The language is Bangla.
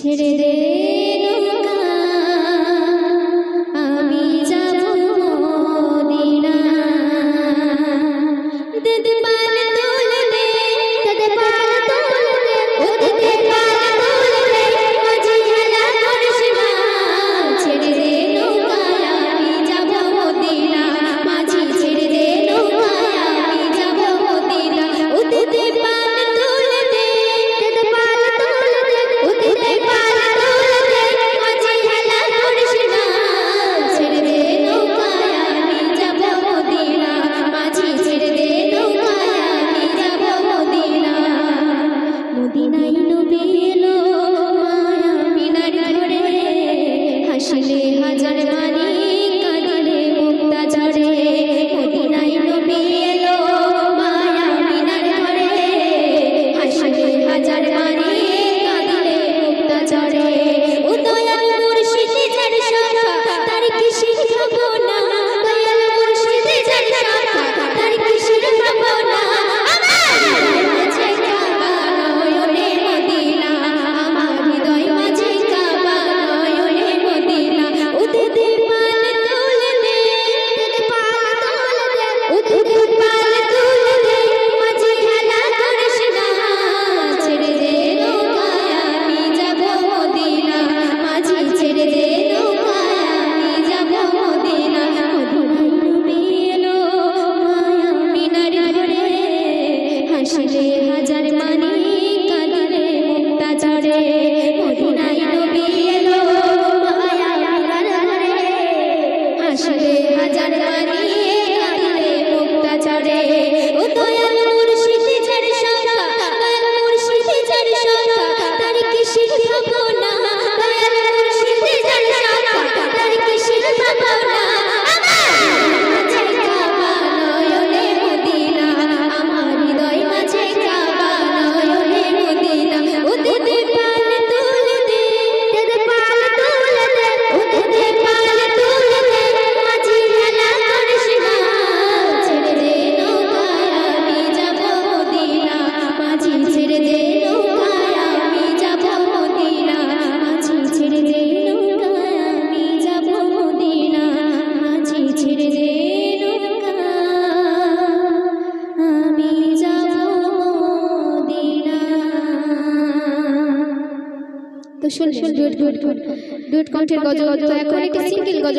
ছেড়ে দে আসলে হাজার মারি আসলে হাজার কানিয়ে কাঁদিলে মুক্তা ছেড়ে দে নৌকায় আমি যাব মদিনা মাঝি ছেড়ে দে নৌকায় আমি যাব মদিনা মাঝি ছেড়ে দে আমি যাব মদিনা তো শুন শুন ডুট ডুট ডুট কণ্ঠের গজল তো এখন একটা সিঙ্গেল গজল